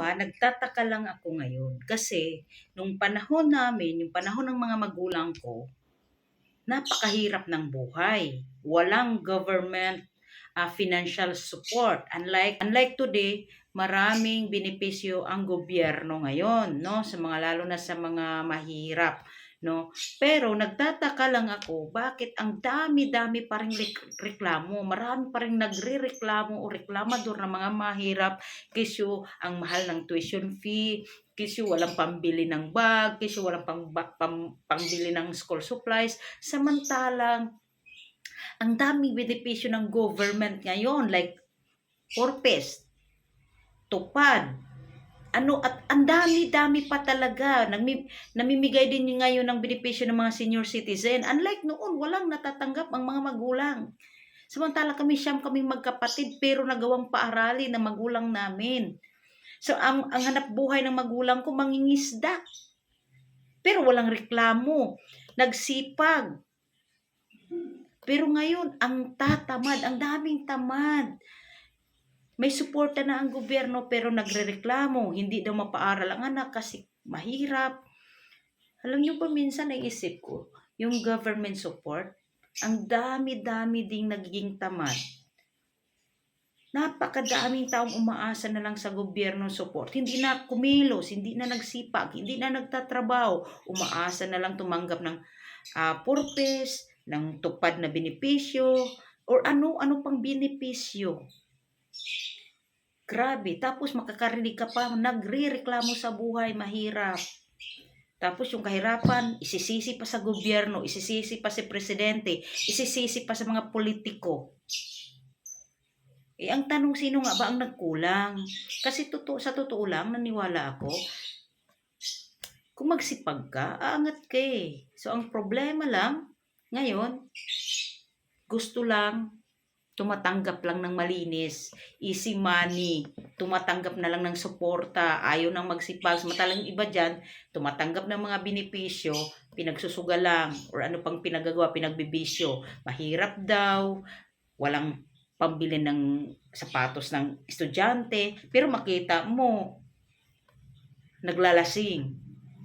ah, nagtataka lang ako ngayon kasi nung panahon namin, yung panahon ng mga magulang ko, napakahirap ng buhay. Walang government ah, financial support. Unlike unlike today, maraming benepisyo ang gobyerno ngayon, no? Sa mga lalo na sa mga mahirap, no? Pero nagtataka lang ako, bakit ang dami-dami pa rek- reklamo? Marami pa ring nagre-reklamo o reklamador ng mga mahirap kisyo ang mahal ng tuition fee, kisyo walang pambili ng bag, kisyo walang pang, pang, pambili ng school supplies. Samantalang ang daming benepisyo ng government ngayon like purpose, tupad, ano at ang dami-dami pa talaga. Nagmi, namimigay din ngayon ng benepisyo ng mga senior citizen. Unlike noon walang natatanggap ang mga magulang. Samantala kami siyam kaming magkapatid pero nagawang paarali ng magulang namin. So ang, ang hanap buhay ng magulang ko mangingisda. Pero walang reklamo. Nagsipag. Pero ngayon, ang tatamad, ang daming tamad. May suporta na ang gobyerno pero nagrereklamo. Hindi daw mapaaral ang anak kasi mahirap. Alam niyo ba minsan naisip ko, yung government support, ang dami-dami ding nagiging tamad. Napakadaming taong umaasa na lang sa gobyerno support. Hindi na kumilos, hindi na nagsipag, hindi na nagtatrabaho. Umaasa na lang tumanggap ng uh, purpose, ng tupad na benepisyo, or ano-ano pang benepisyo. Grabe. Tapos makakarinig ka pa, nagre-reklamo sa buhay, mahirap. Tapos yung kahirapan, isisisi pa sa gobyerno, isisisi pa sa presidente, isisisi pa sa mga politiko. Eh, ang tanong, sino nga ba ang nagkulang? Kasi totoo, sa totoo lang, naniwala ako, kung magsipag ka, aangat ka eh. So, ang problema lang, ngayon, gusto lang, tumatanggap lang ng malinis, easy money, tumatanggap na lang ng suporta, ayaw nang magsipag. Samantalang iba dyan, tumatanggap ng mga benepisyo, pinagsusuga lang, or ano pang pinagagawa, pinagbibisyo. Mahirap daw, walang pambili ng sapatos ng estudyante, pero makita mo, naglalasing.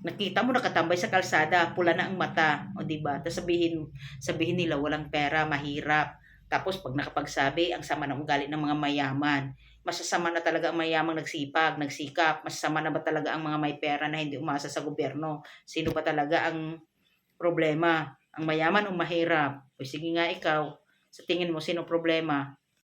Nakita mo nakatambay sa kalsada, pula na ang mata, o di ba? Tapos sabihin sabihin nila walang pera, mahirap. Tapos pag nakapagsabi, ang sama ng ugali ng mga mayaman. Masasama na talaga ang mayamang nagsipag, nagsikap. Masasama na ba talaga ang mga may pera na hindi umasa sa gobyerno? Sino ba talaga ang problema? Ang mayaman o mahirap? O sige nga ikaw, sa tingin mo, sino problema?